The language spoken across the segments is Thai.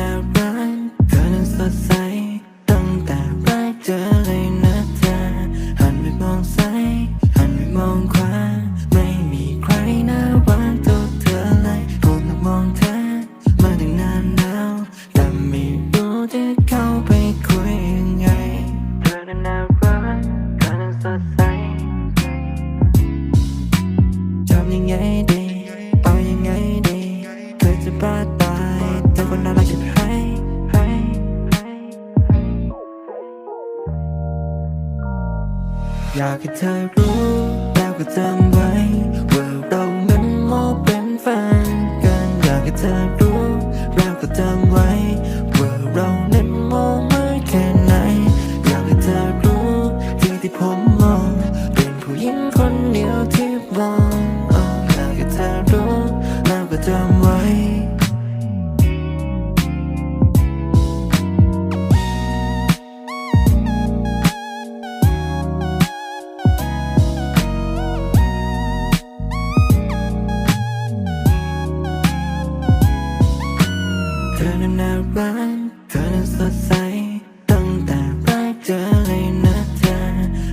น่ารัเธอน้นสดใสตั้งแต่แรกเจอเลยนะเธอหันไปมองซ้หันไปมองขวาไม่มีใครน่ารักเท่เธอเลยผมมองเธอมาตั้งนานแล้วแต่ไม่รู้จะเขาไปคุยยังไงเธอนั้นน่ารักเธอน้นสดใสทำยังไง อยากให้เธอรู้แล้วก็จำไว้ว่าเรานั้นมองเป็นแฟนกันอยากให้เธอรู้แล้วก็จำไว้ว่าเรานั้นมองไม่แค่ไหน อยากให้เธอรู้ที่ที่ผมมอง เป็นผู้หญิงคนเดียวที่มองอยากให้เธอรู้แล้วก็จำไว้ อนั้นน่ารักเธอนั้นสดใส ตั้งแต่แรกเจอเลยนะเธอ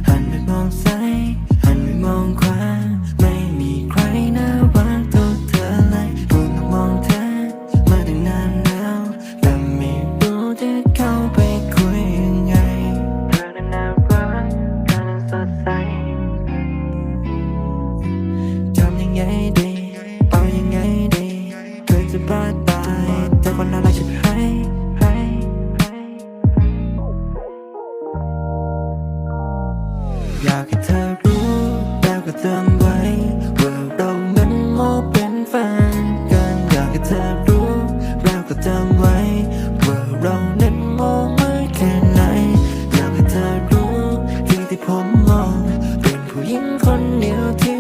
หันไปมองซ้ายหันไปมองขวา ไม่มีใครน่ารักเท่าเธอเลยพูดมองเธอ มาตั้งนานแล้ว แต่ไม่รู้จะเข้าไปคุยยังไง เธอนั้นน่ารักเธอนั้นสดใสทำยังไงดี เอายังไงดีเคยจะบ้าตาย คนอะไรฉันให้ อยากให้เธอรู้แล้วก็จำไว้ว่าเรานั้นมองเป็นแฟนกันอยากให้เธอรู้แล้วก็จำไว้ว่าเรานั้นมองไม่แค่ไหนอยากให้เธอรู้ที่ที่ผมมองเป็นผู้หญิงคนเดียวที่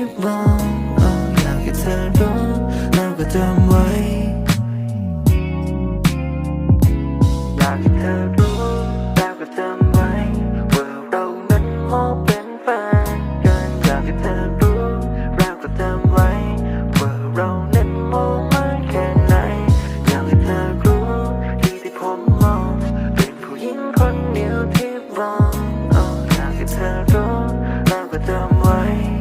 ทิ้งคนเดียวที่มองออกจากที่เธอรู้แล้วก็จำไว้